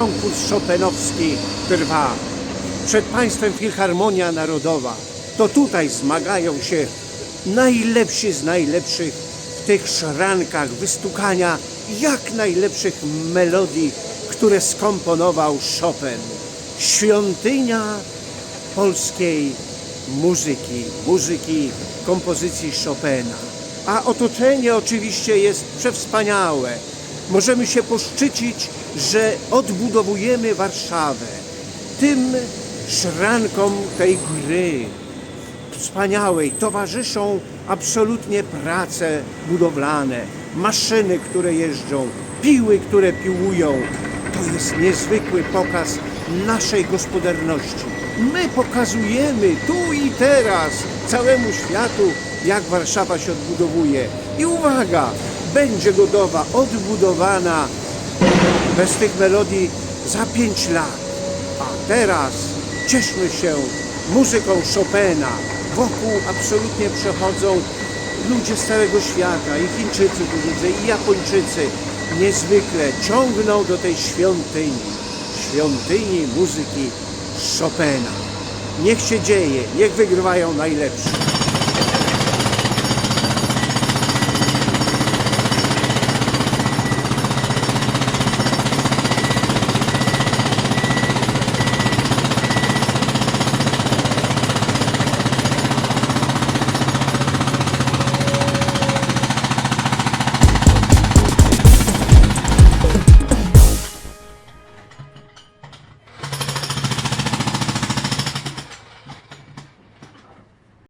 Konkurs Chopinowski trwa. Przed państwem Filharmonia Narodowa. To tutaj zmagają się najlepsi z najlepszych w tych szrankach wystukania jak najlepszych melodii, które skomponował Chopin. Świątynia polskiej muzyki, muzyki kompozycji Chopina. A otoczenie oczywiście jest przewspaniałe. Możemy się poszczycić, że odbudowujemy Warszawę. Tym szrankom tej gry wspaniałej towarzyszą absolutnie prace budowlane, maszyny, które jeżdżą, piły, które piłują. To jest niezwykły pokaz naszej gospodarności. My pokazujemy tu i teraz całemu światu, jak Warszawa się odbudowuje. I uwaga, będzie gotowa, odbudowana bez tych melodii za pięć lat. A teraz cieszmy się muzyką Chopina. Wokół absolutnie przechodzą ludzie z całego świata, i Chińczycy i Japończycy. Niezwykle ciągną do tej świątyni, świątyni muzyki Chopina. Niech się dzieje, niech wygrywają najlepsi.